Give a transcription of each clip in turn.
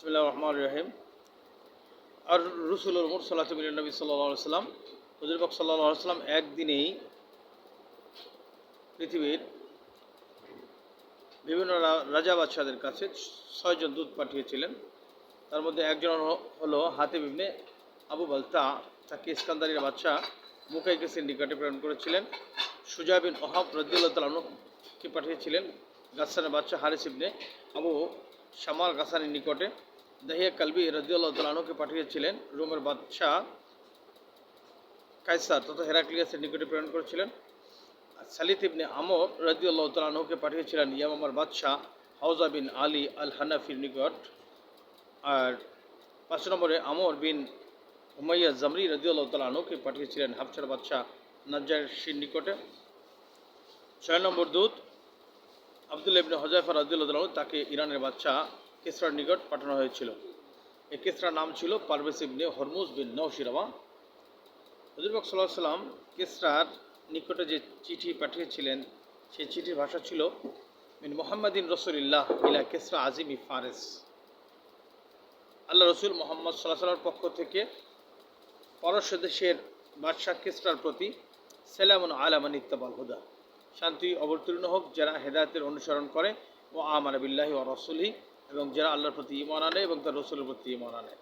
বিসমুল্লাহ রহমান রহিম। আর রসুল মুরসাল্লাহ নবী সাল্লাহ সাল্লাম হজরবক সাল্লাহ সাল্লাম একদিনেই পৃথিবীর বিভিন্ন রাজা বাদশাদের কাছে ছয়জন দূত পাঠিয়েছিলেন। তার মধ্যে একজন হলো হাতে ইবনে আবু বালতা, তাকে ইস্কান্দারির বাদশাহ মুকাইকে সিন্ডিকেটে প্রেরণ করেছিলেন। সুজাবিন ওহাব রদিউল্লাহ তালকে পাঠিয়েছিলেন। গাছানের বাদশাহ হারিস ইবনে আবু শামাল গাছানির নিকটে। দাহিয়া কালবি রদিউল্লাহ তালকে পাঠিয়েছিলেন রোমের বাদশাহ কাইসার তথা হেরাক্লিয়াসের নিকটে প্রেরণ করেছিলেন সালিত ইবনে আমর রদিউল্লাহ তালকে পাঠিয়েছিলেন ইয়ামামার বাদশাহ হাউজা বিন আলী আল হানাফির নিকট আর পাঁচ নম্বরে আমর বিন হুমাইয়া জামরি রদিউল্লাহ তালকে পাঠিয়েছিলেন হাফসার বাদশাহ নাজ্জার শির নিকটে ছয় নম্বর দূত আবদুল্লাহ ইবনে হজাইফা রাদিউল্লাহ তাআলা তাকে ইরানের বাদশাহ কিসরার নিকট পাঠানো হয়েছিল। এই কিসরার নাম ছিল পারভেজ ইবনে হরমুজ বিন নৌশিরামা হজরবাক সাল্লাহ সাল্লাম কিসরার নিকটে যে চিঠি পাঠিয়েছিলেন, সেই চিঠির ভাষা ছিল, মিন মোহাম্মদিন রসুলিল্লাহ ইলা কিসরা আজিমি ফারেস। আল্লাহ রসুল মোহাম্মদ সাল্লাহ সাল্লামের পক্ষ থেকে পারস্য দেশের বাদশাহ কিসরার প্রতি সেলামন আলামান ইত্তাবাল হুদা। শান্তি অবতীর্ণ হোক যারা হেদায়তের অনুসরণ করে ও আমান বিল্লাহি ও রসুলহি। এবং যারা আল্লাহর প্রতি ইমান আনে এবং তার রসুলের প্রতি ইমান আনে।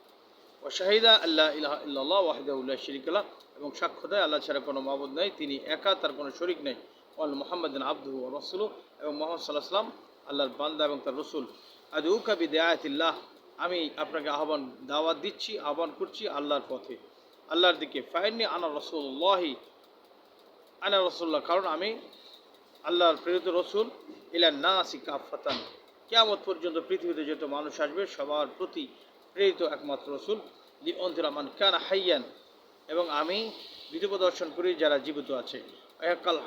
ও শাহিদা আল্লাহ ইলাহা ইল্লাল্লাহ ওয়াহিদাউল্লাহ শরিকাল্লাহ এবং সাক্ষ্য দেয়, আল্লাহ ছাড়া কোনো মাবুদ নেই, তিনি একা, তার কোনো শরিক নেই। ওয়াল মোহাম্মদিন আব্দু রসুল এবং মোহাম্মদ সাল্লাহ সাল্লাম আল্লাহর বান্দা এবং তার রসুল। আদু কাবি দেয়াতিল্লাহ আমি আপনাকে আহ্বান, দাওয়াত দিচ্ছি, আহ্বান করছি আল্লাহর পথে। আল্লাহর দিকে ফাইনি আনা রসুল্লাহি আনা রসুল্লাহ কারণ আমি আল্লাহর প্রেরিত রসুল ইলা নাসি কাফাতান কেয়ামত পর্যন্ত পৃথিবীতে যত মানুষ আসবে, সবার প্রতি প্রেরিত একমাত্র রসুল, লি অন্তিরামান কান হাইয়ান। এবং আমি বিধি প্রদর্শন করি যারা জীবিত আছে। কাল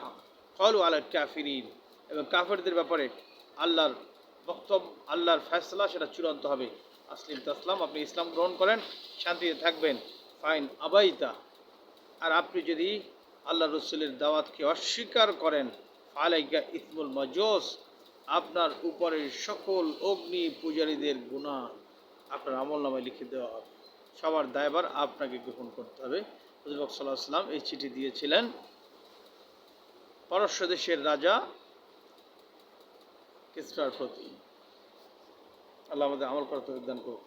কলু আল্লাহ কাফিরিন। এবং কাফেরদের ব্যাপারে আল্লাহর বক্তব্য, আল্লাহর ফ্যাসলা সেটা চূড়ান্ত হবে। আসলিম তাসলাম, আপনি ইসলাম গ্রহণ করেন, শান্তিতে থাকবেন। ফাইন আবাইতা। আর আপনি যদি আল্লাহ রসুলের দাওয়াতকে অস্বীকার করেন, ফালাইকা ইসমুল মজোস আপনার উপরে সকল অগ্নি পূজারীদের গুণা আপনার আমল নামায় লিখে দেওয়া হবে। সবার দায়বার আপনাকে গ্রহণ করতে হবে। হজরত সাল্লাহ সাল্লাম এই চিঠি দিয়েছিলেন, পারস্য দেশের রাজা কিসরার প্রতি। আল্লাহ আমাদের আমল করতে বিজ্ঞান করুক।